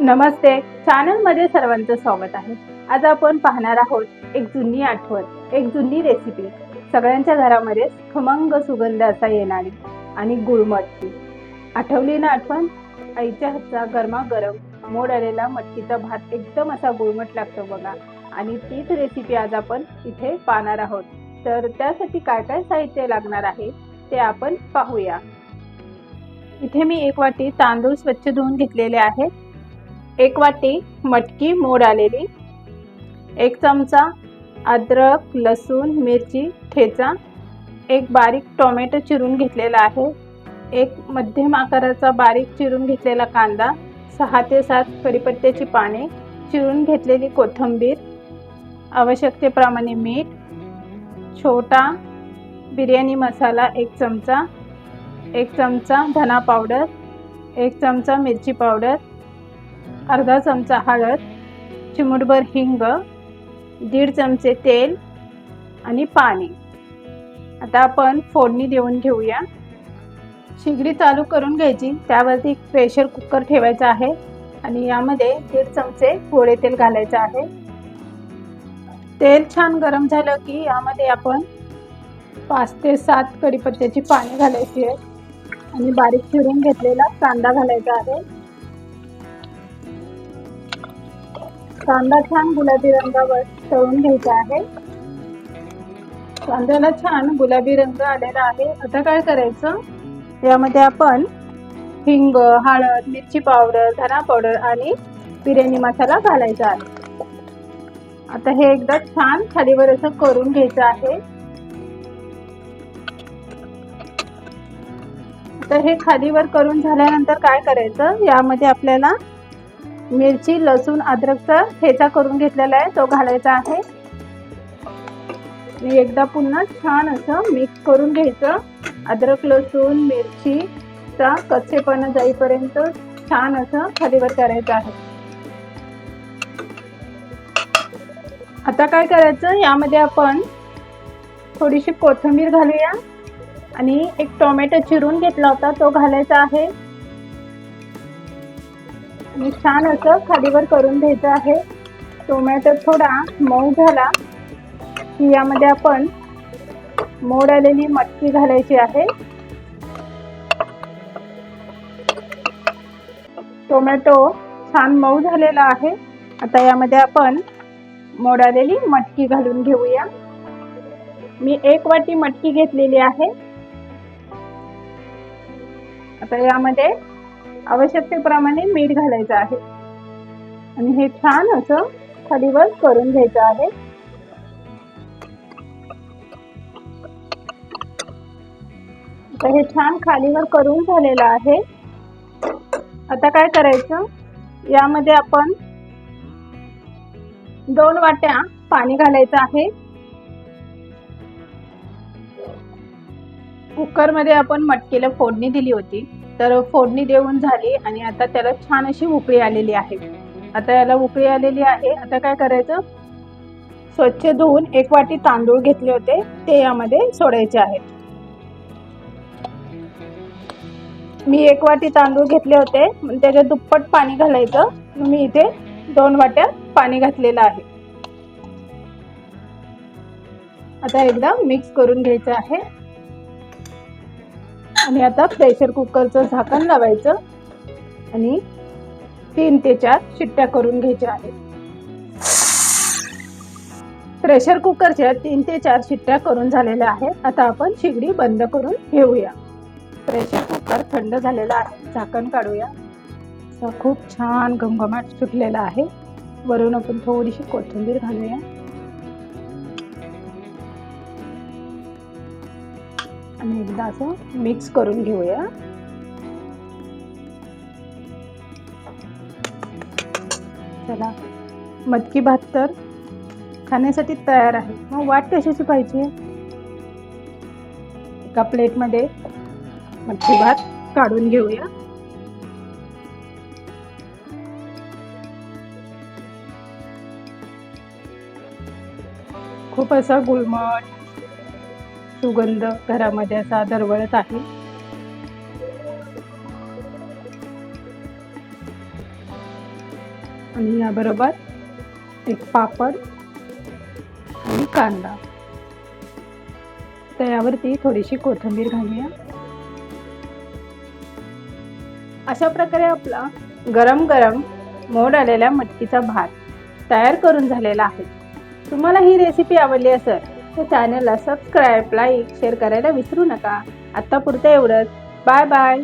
नमस्ते चॅनलमध्ये सर्वांचं स्वागत आहे. आज आपण पाहणार आहोत एक जुनी आठवण एक जुनी रेसिपी सगळ्यांच्या घरामध्ये खमंग सुगंध असा येणारी आणि गुळमटकी आठवली ना आठवण? आईच्या हातचा गरमागरम मोड आलेला मटकीचा भात एकदम असा गुळमट लागतो बघा. आणि तीच रेसिपी आज आपण इथे पाहणार आहोत. तर त्यासाठी काय काय साहित्य लागणार आहे? ते आपण पाहूया. इथे मी एक वाटी तांदूळ स्वच्छ धुवून घेतलेले आहेत. एक वाटी मटकी मोड आलेली. एक चमचा अद्रक लसूण मिरची ठेचा. एक बारीक टोमॅटो चिरून घेतलेला आहे. एक मध्यम आकाराचा बारीक चिरून घेतलेला कांदा. सहा ते सात कढीपत्त्याची पाने. चिरून घेतलेली कोथिंबीर. आवश्यकतेप्रमाणे मीठ. छोटा बिर्याणी मसाला एक चमचा एक चमचा धना पावडर एक चमचा मिरची पावडर अर्धा चमचा हळद चिमूटभर हिंग दीड चमचे तेल आणि पाणी. आता आपण फोडणी देऊन घेऊया. शिगडी चालू करून घ्यायची. त्यावरती प्रेशर कुकर ठेवायचा आहे आणि यामध्ये दीड चमचे गोळे तेल घालायचं आहे. तेल छान गरम झालं की यामध्ये आपण पाच ते सात कढीपत्त्याची पाने घालायची आहे. आणि बारीक चिरून घेतलेला कांदा घालायचा आहे. कांदा छान गुलाबी रंगावर तळून घ्यायचा आहे. कांद्याला छान गुलाबी रंग आलेला आहे. आता काय करायचं? यामध्ये आपण हिंग हळद मिरची पावडर धना पावडर आणि बिर्याणी मसाला घालायचा आहे. आता हे एकदा छान खालीवर असं करून घ्यायचं आहे. तर हे खालीवर करून झाल्यानंतर काय करायचं? यामध्ये आपल्याला मिरची लसूण अद्रकचा ठेचा करून घेतलेला आहे तो घालायचा आहे. आणि एकदा पुन्हा छान असं मिक्स करून घ्यायचं. अद्रक लसूण मिरचीचा कच्चेपणा जाईपर्यंत छान असं खालीवर करायचं आहे. आता काय करायचं? यामध्ये आपण थोडीशी कोथिंबीर घालूया. आणि एक टोमॅटो चिरून घेतला होता तो घालायचा आहे. आणि छान असं खालीवर करून घ्यायचं आहे. टोमॅटो थोडा मऊ झाला की यामध्ये आपण मोड आलेली मटकी घालायची आहे. टोमॅटो छान मऊ झालेला आहे. आता यामध्ये आपण मोड आलेली मटकी घालून घेऊया. मी एक वाटी मटकी घेतलेली आहे. आता यामध्ये आवश्यकतेप्रमाणे मीठ घालायचं आहे. आणि हे छान असं खालीवर करून घ्यायचं आहे. आता हे छान खालीवर करून झालेलं आहे. आता काय करायचं? यामध्ये आपण दोन वाट्या पाणी घालायचं आहे. कुकरमध्ये आपण मटकीला फोडणी दिली होती. तर फोडणी देऊन झाली आणि आता त्याला छान अशी उकळी आलेली आहे. आता याला उकळी आलेली आहे. आता काय करायचं? स्वच्छ धुवून एक वाटी तांदूळ घेतले होते. ते यामध्ये सोडायचे आहेत. मी एक वाटी तांदूळ घेतले होते. त्याच्यात दुप्पट पाणी घालायचं. मी इथे दोन वाट्या पाणी घातलेलं आहे. आता एकदा मिक्स करून घ्यायचं आहे. आणि आता प्रेशर कुकरचं झाकण लावायचं. आणि तीन ते चार शिट्ट्या करून घ्यायच्या आहेत. प्रेशर कुकरच्या तीन ते चार शिट्ट्या करून झालेल्या आहेत. आता आपण शिगडी बंद करून घेऊया प्रेशर कुकर थंड झालेला आहे. झाकण काढूया. खूप छान घमघमाट सुटलेला आहे. वरून आपण थोडीशी कोथिंबीर घालूया. आणि एकदा असं मिक्स करून घेऊया. चला मटकी भात तर खाण्यासाठी तयार आहे. मग वाट कशाची पाहिजे? एका प्लेटमध्ये मटकी भात काढून घेऊया. खूप असा गुळमट सुगंध घरामध्ये असा दरवळत आहे. आणि याबरोबर एक पापड आणि कांदा. तर यावरती थोडीशी कोथिंबीर घालूया. अशा प्रकारे आपला गरम गरम मोड आलेल्या मटकीचा भात तयार करून झालेला आहे. तुम्हाला ही रेसिपी आवडली असेल तर चॅनलला सबस्क्राईब लाईक शेअर करायला विसरू नका. आत्तापुरतं एवढंच. Bye bye